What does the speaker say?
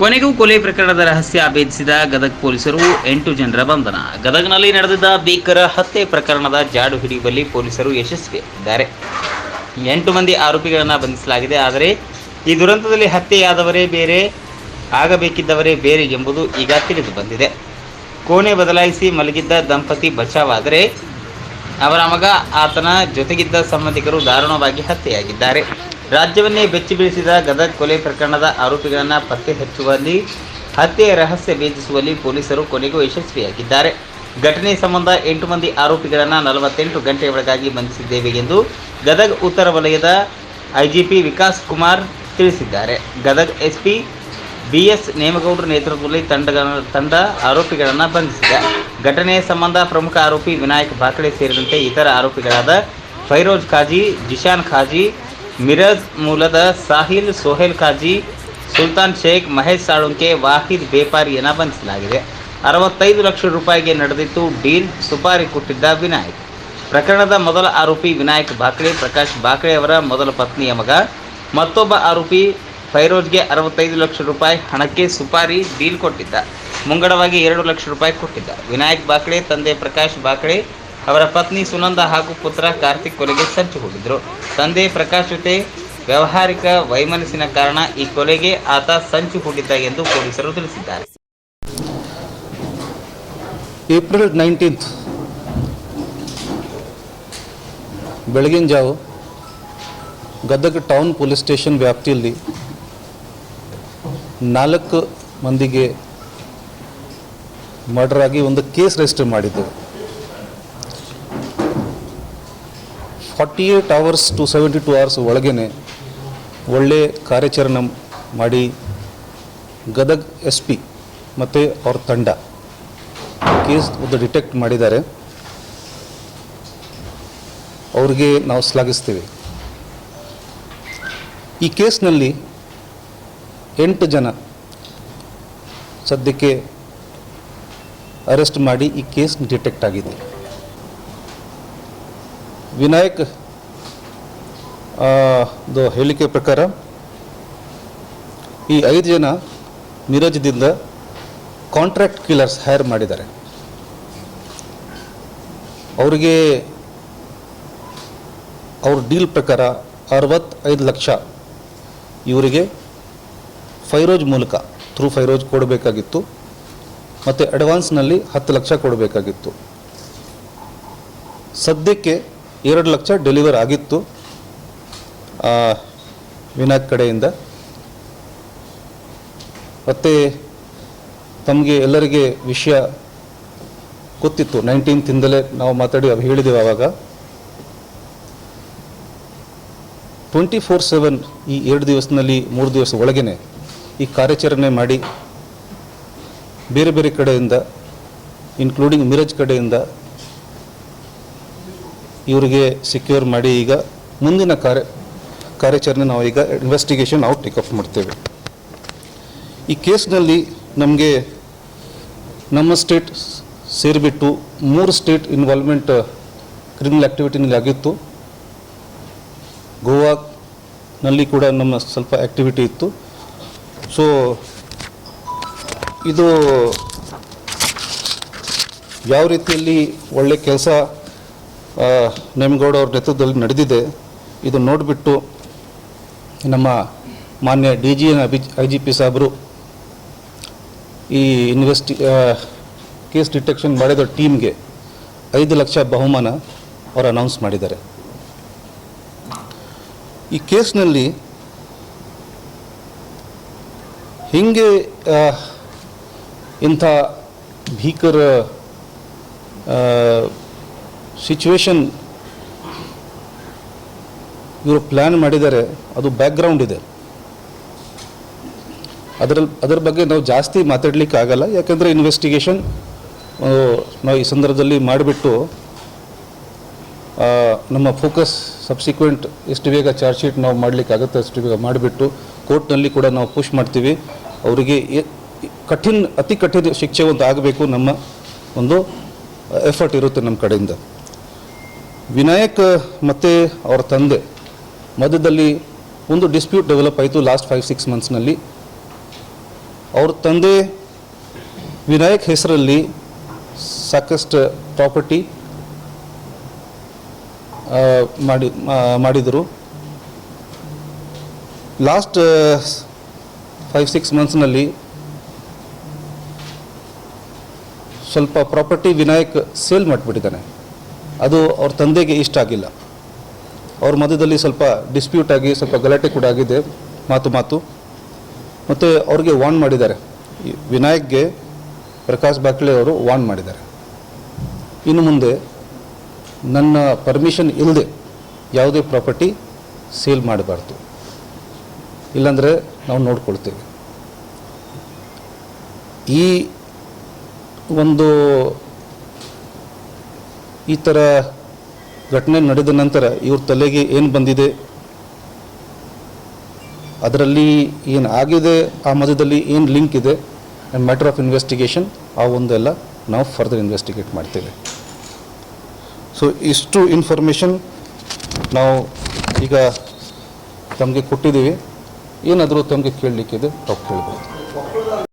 ಕೊನೆಗೂ ಕೊಲೆ ಪ್ರಕರಣದ ರಹಸ್ಯ ಭೇದಿಸಿದ ಗದಗ ಪೊಲೀಸರು ಎಂಟು ಜನರ ಬಂಧನ. ಗದಗ್ನಲ್ಲಿ ನಡೆದಿದ್ದ ಭೀಕರ ಹತ್ಯೆ ಪ್ರಕರಣದ ಜಾಡು ಹಿಡಿಯುವಲ್ಲಿ ಪೊಲೀಸರು ಯಶಸ್ವಿಯಾಗಿದ್ದಾರೆ. ಎಂಟು ಮಂದಿ ಆರೋಪಿಗಳನ್ನು ಬಂಧಿಸಲಾಗಿದೆ. ಆದರೆ ಈ ದುರಂತದಲ್ಲಿ ಹತ್ಯೆಯಾದವರೇ ಬೇರೆ, ಆಗಬೇಕಿದ್ದವರೇ ಬೇರೆ ಎಂಬುದು ಈಗ ತಿಳಿದು ಬಂದಿದೆ. ಕೋಣೆ ಬದಲಾಯಿಸಿ ಮಲಗಿದ್ದ ದಂಪತಿ ಬಚಾವಾದರೆ ಅವರ ಮಗ ಆತನ ಜೊತೆಗಿದ್ದ ಸಂಬಂಧಿಕರು ದಾರುಣವಾಗಿ ಹತ್ಯೆಯಾಗಿದ್ದಾರೆ. ರಾಜ್ಯವನ್ನೇ ಬೆಚ್ಚಿ ಬೀಳಿಸಿದ ಗದಗ್ ಕೊಲೆ ಪ್ರಕರಣದ ಆರೋಪಿಗಳನ್ನು ಪತ್ತೆ ಹಚ್ಚುವಲ್ಲಿ ಹತ್ಯೆಯ ರಹಸ್ಯ ಭೇದಿಸುವಲ್ಲಿ ಪೊಲೀಸರು ಕೊನೆಗೂ ಯಶಸ್ವಿಯಾಗಿದ್ದಾರೆ. ಘಟನೆ ಸಂಬಂಧ ಎಂಟು ಮಂದಿ ಆರೋಪಿಗಳನ್ನು ನಲವತ್ತೆಂಟು ಗಂಟೆ ಒಳಗಾಗಿ ಬಂಧಿಸಿದ್ದೇವೆ ಎಂದು ಗದಗ್ ಉತ್ತರ ವಲಯದ ಐಜಿಪಿ ವಿಕಾಸ್ ಕುಮಾರ್ ತಿಳಿಸಿದ್ದಾರೆ. ಗದಗ್ ಎಸ್ಪಿ ಬಿ ಎಸ್ ನೇಮಗೌಡರ ನೇತೃತ್ವದಲ್ಲಿ ತಂಡ ತಂಡ ಆರೋಪಿಗಳನ್ನು ಬಂಧಿಸಿದೆ. ಘಟನೆ ಸಂಬಂಧ ಪ್ರಮುಖ ಆರೋಪಿ ವಿನಾಯಕ್ ಬಾಕಡೆ ಸೇರಿದಂತೆ ಇತರ ಆರೋಪಿಗಳಾದ ಫೈರೋಜ್ ಖಾಜಿ, ಜಿಶಾನ್ ಖಾಜಿ ಮಿರಜ್ ಮೂಲದ ಸಾಹಿಲ್ ಸೋಹೇಲ್ ಖಾಜಿ, ಸುಲ್ತಾನ್ ಶೇಖ್, ಮಹೇಶ್ ಸಾಳುಂಕೆ, ವಾಹಿದ್ ಬೇಪಾರಿಯನ್ನು ಬಂಧಿಸಲಾಗಿದೆ. ಅರವತ್ತೈದು ಲಕ್ಷ ರೂಪಾಯಿಗೆ ನಡೆದಿತ್ತು ಡೀಲ್, ಸುಪಾರಿ ಕೊಟ್ಟಿದ್ದ ವಿನಾಯಕ್. ಪ್ರಕರಣದ ಮೊದಲ ಆರೋಪಿ ವಿನಾಯಕ್ ಬಾಕ್ರೆ, ಪ್ರಕಾಶ್ ಬಾಕ್ರೆ ಅವರ ಮೊದಲ ಪತ್ನಿಯ ಮಗ. ಮತ್ತೊಬ್ಬ ಆರೋಪಿ ಫೈರೋಜ್ಗೆ ಅರವತ್ತೈದು ಲಕ್ಷ ರೂಪಾಯಿ ಹಣಕ್ಕೆ ಸುಪಾರಿ ಡೀಲ್ ಕೊಟ್ಟಿದ್ದ. ಮುಂಗಡವಾಗಿ ಎರಡು ಲಕ್ಷ ರೂಪಾಯಿ ಕೊಟ್ಟಿದ್ದ. ವಿನಾಯಕ್ ಬಾಕ್ರೆ, ತಂದೆ ಪ್ರಕಾಶ್ ಬಾಕ್ಳೆ ಅವರ ಪತ್ನಿ ಸುನಂದ ಹಾಗೂ ಪುತ್ರ ಕಾರ್ತಿಕ್ ಕೊಲೆಗೆ ಸಂಚು ಹೂಡಿದ್ರು. ತಂದೆ ಪ್ರಕಾಶ್ ಜೊತೆ ವ್ಯಾವಹಾರಿಕ ವೈಮನಸ್ಸಿನ ಕಾರಣ ಈ ಕೊಲೆಗೆ ಆತ ಸಂಚು ಹೂಡಿದ್ದ ಎಂದು ಪೊಲೀಸರು ತಿಳಿಸಿದ್ದಾರೆ. ಏಪ್ರಿಲ್ ನೈನ್ಟೀನ್ತ್ ಬೆಳಗಿನ ಜಾವು ಗದಗ ಟೌನ್ ಪೊಲೀಸ್ ಸ್ಟೇಷನ್ ವ್ಯಾಪ್ತಿಯಲ್ಲಿ ನಾಲ್ಕು ಮಂದಿಗೆ ಮರ್ಡರ್ ಆಗಿ ಒಂದು ಕೇಸ್ ರಿಜಿಸ್ಟರ್ ಮಾಡಿದ್ದೆವು forty eight hours to seventy two hours ಒಳಗೇನೆ ಒಳ್ಳೆ ಕಾರ್ಯಾಚರಣೆ ಮಾಡಿ ಗದಗ್ ಎಸ್ ಪಿ ಮತ್ತು ಅವ್ರ ತಂಡ ಕೇಸ್ ಒಂದು ಡಿಟೆಕ್ಟ್ ಮಾಡಿದ್ದಾರೆ. ಅವ್ರಿಗೆ ನಾವು ಶ್ಲಾಘಿಸ್ತೀವಿ. ಈ ಕೇಸ್ನಲ್ಲಿ ಎಂಟು ಜನ ಸದ್ಯಕ್ಕೆ ಅರೆಸ್ಟ್ ಮಾಡಿ ಈ ಕೇಸ್ ಡಿಟೆಕ್ಟ್ ಆಗಿದೆ ವಿನಾಯಕ್ ಹೇಳಿಕೆ ಪ್ರಕಾರ ಈ ಐದು ಜನ ಮಿರಜ್ದಿಂದ ಕಾಂಟ್ರಾಕ್ಟ್ ಕಿಲ್ಲರ್ಸ್ ಹೈರ್ ಮಾಡಿದ್ದಾರೆ. ಅವರಿಗೆ ಅವ್ರ ಡೀಲ್ ಪ್ರಕಾರ ಅರವತ್ತೈದು ಲಕ್ಷ ಇವರಿಗೆ ಫೈರೋಜ್ ಮೂಲಕ ಥ್ರೂ ಫೈರೋಜ್ ಕೊಡಬೇಕಾಗಿತ್ತು. ಮತ್ತು ಅಡ್ವಾನ್ಸ್ನಲ್ಲಿ ಹತ್ತು ಲಕ್ಷ ಕೊಡಬೇಕಾಗಿತ್ತು. ಸದ್ಯಕ್ಕೆ ಎರಡು ಲಕ್ಷ ಡೆಲಿವರ್ ಆಗಿತ್ತು. ವಿನಾಯಕ್ ಕಡೆಯಿಂದ. ಮತ್ತು ತಮಗೆ ಎಲ್ಲರಿಗೆ ವಿಷಯ ಗೊತ್ತಿತ್ತು. ನೈನ್ಟೀನ್ತಿಂದಲೇ ನಾವು ಮಾತಾಡಿ ಅವು ಹೇಳಿದ್ದೇವೆ ಆವಾಗ ಟ್ವೆಂಟಿ ಫೋರ್ ಸೆವೆನ್ ಈ ಎರಡು ದಿವಸದಲ್ಲಿ ಮೂರು ದಿವಸ ಒಳಗೇ ಈ ಕಾರ್ಯಾಚರಣೆ ಮಾಡಿ ಬೇರೆ ಬೇರೆ ಕಡೆಯಿಂದ ಇನ್ಕ್ಲೂಡಿಂಗ್ ಮಿರಜ್ ಕಡೆಯಿಂದ ಇವರಿಗೆ ಸೆಕ್ಯೂರ್ ಮಾಡಿ ಈಗ ಮುಂದಿನ ಕಾರ್ಯ, ಕಾರ್ಯಾಚರಣೆ ನಾವು ಈಗ ಇನ್ವೆಸ್ಟಿಗೇಷನ್ ನಾವು ಆಫ್ ಮಾಡ್ತೇವೆ. ಈ ಕೇಸ್ನಲ್ಲಿ ನಮಗೆ ನಮ್ಮ ಸ್ಟೇಟ್ ಸೇರಿಬಿಟ್ಟು ಮೂರು ಸ್ಟೇಟ್ ಇನ್ವಾಲ್ವ್ಮೆಂಟ್ ಕ್ರಿಮಿನಲ್ ಆ್ಯಕ್ಟಿವಿಟಿನಲ್ಲಿ ಆಗಿತ್ತು. ಗೋವಾನಲ್ಲಿ ಕೂಡ ನಮ್ಮ ಸ್ವಲ್ಪ ಆ್ಯಕ್ಟಿವಿಟಿ ಇತ್ತು. ಸೊ ಇದು ಯಾವ ರೀತಿಯಲ್ಲಿ ಒಳ್ಳೆ ಕೆಲಸ ನೇಮಗೌಡ ಅವ್ರ ನೇತೃತ್ವದಲ್ಲಿ ನಡೆದಿದೆ. ಇದು ನೋಡಿಬಿಟ್ಟು ನಮ್ಮ ಮಾನ್ಯ ಡಿ ಜಿ ಎನ್ ಅಭಿ ಐ ಜಿ ಪಿ ಸಾಹೇಬರು ಈ ಇನ್ವೆಸ್ಟಿ ಕೇಸ್ ಡಿಟೆಕ್ಷನ್ ಮಾಡಿದ ಟೀಮ್ಗೆ ಐದು ಲಕ್ಷ ಬಹುಮಾನ ಅವರು ಅನೌನ್ಸ್ ಮಾಡಿದ್ದಾರೆ. ಈ ಕೇಸ್ನಲ್ಲಿ ಹಿಂಗೆ ಇಂಥ ಭೀಕರ ಸಿಚುವೇಶನ್ ಇವರು ಪ್ಲ್ಯಾನ್ ಮಾಡಿದ್ದಾರೆ, ಅದು ಬ್ಯಾಕ್ಗ್ರೌಂಡ್ ಇದೆ. ಅದರಲ್ಲಿ ಅದರ ಬಗ್ಗೆ ನಾವು ಜಾಸ್ತಿ ಮಾತಾಡಲಿಕ್ಕೆ ಆಗಲ್ಲ, ಯಾಕಂದರೆ ಇನ್ವೆಸ್ಟಿಗೇಷನ್ ನಾವು ಈ ಸಂದರ್ಭದಲ್ಲಿ ಮಾಡಿಬಿಟ್ಟು ನಮ್ಮ ಫೋಕಸ್ ಸಬ್ಸಿಕ್ವೆಂಟ್ ಎಷ್ಟು ಬೇಗ ಚಾರ್ಜ್ ಶೀಟ್ ನಾವು ಮಾಡಲಿಕ್ಕೆ ಆಗುತ್ತೆ ಅಷ್ಟು ಬೇಗ ಮಾಡಿಬಿಟ್ಟು ಕೋರ್ಟ್ನಲ್ಲಿ ಕೂಡ ನಾವು ಪುಷ್ ಮಾಡ್ತೀವಿ. ಅವರಿಗೆ ಕಠಿಣ, ಅತಿ ಕಠಿಣ ಶಿಕ್ಷೆ ಒಂದು ಆಗಬೇಕು ನಮ್ಮ ಒಂದು ಎಫರ್ಟ್ ಇರುತ್ತೆ ನಮ್ಮ ಕಡೆಯಿಂದ. ವಿನಾಯಕ್, ಮತ್ತು ಅವರ ತಂದೆ ಮಧ್ಯದಲ್ಲಿ ಒಂದು ಡಿಸ್ಪ್ಯೂಟ್ ಡೆವಲಪ್ ಆಯಿತು ಲಾಸ್ಟ್ ಫೈವ್ ಸಿಕ್ಸ್ ಮಂತ್ಸ್ನಲ್ಲಿ ಅವ್ರ ತಂದೆ ವಿನಾಯಕ್ ಹೆಸರಲ್ಲಿ ಸಾಕಷ್ಟು ಪ್ರಾಪರ್ಟಿ ಮಾಡಿ ಮಾಡಿದರು. ಲಾಸ್ಟ್ ಫೈವ್ ಸಿಕ್ಸ್ ಮಂತ್ಸ್ನಲ್ಲಿ ಸ್ವಲ್ಪ ಪ್ರಾಪರ್ಟಿ ವಿನಾಯಕ್ ಸೇಲ್ ಮಾಡಿಬಿಟ್ಟಿದ್ದಾನೆ. ಅದು ಅವ್ರ ತಂದೆಗೆ ಇಷ್ಟ ಆಗಿಲ್ಲ. ಅವ್ರ ಮಧ್ಯದಲ್ಲಿ ಸ್ವಲ್ಪ ಡಿಸ್ಪ್ಯೂಟ್ ಆಗಿ, ಸ್ವಲ್ಪ ಗಲಾಟೆ ಕೂಡ ಆಗಿದೆ, ಮಾತು ಮಾತು. ಮತ್ತು ಅವ್ರಿಗೆ ವಾರ್ನ್ ಮಾಡಿದ್ದಾರೆ. ವಿನಾಯಕ್ಗೆ ಪ್ರಕಾಶ್ ಬಾಕ್ಲೆ ಅವರು ವಾರ್ನ್ ಮಾಡಿದ್ದಾರೆ. ಇನ್ನು ಮುಂದೆ ನನ್ನ ಪರ್ಮಿಷನ್ ಇಲ್ಲದೆ ಯಾವುದೇ ಪ್ರಾಪರ್ಟಿ ಸೇಲ್ ಮಾಡಬಾರ್ದು. ಇಲ್ಲಾಂದರೆ ನಾವು ನೋಡ್ಕೊಳ್ತೇವೆ. ಈ ಒಂದು ಈ ಥರ ಘಟನೆ ನಡೆದ ನಂತರ ಇವ್ರ ತಲೆಗೆ ಏನು ಬಂದಿದೆ? ಅದರಲ್ಲಿ ಏನು ಆಗಿದೆ? ಆ ಮಧ್ಯದಲ್ಲಿ ಏನು ಲಿಂಕ್ ಇದೆ? ಮ್ಯಾಟರ್ ಆಫ್ ಇನ್ವೆಸ್ಟಿಗೇಷನ್ ಆ ಒಂದೆಲ್ಲ ನಾವು ಫರ್ದರ್ ಇನ್ವೆಸ್ಟಿಗೇಟ್ ಮಾಡ್ತೇವೆ. ಸೊ ಇಷ್ಟು ಇನ್ಫಾರ್ಮೇಷನ್ ನಾವು ಈಗ ತಮಗೆ ಕೊಟ್ಟಿದ್ದೀವಿ. ಏನಾದರೂ ತಮಗೆ ಕೇಳಲಿಕ್ಕಿದೆ, ತಾವು ಕೇಳ್ಬೋದು.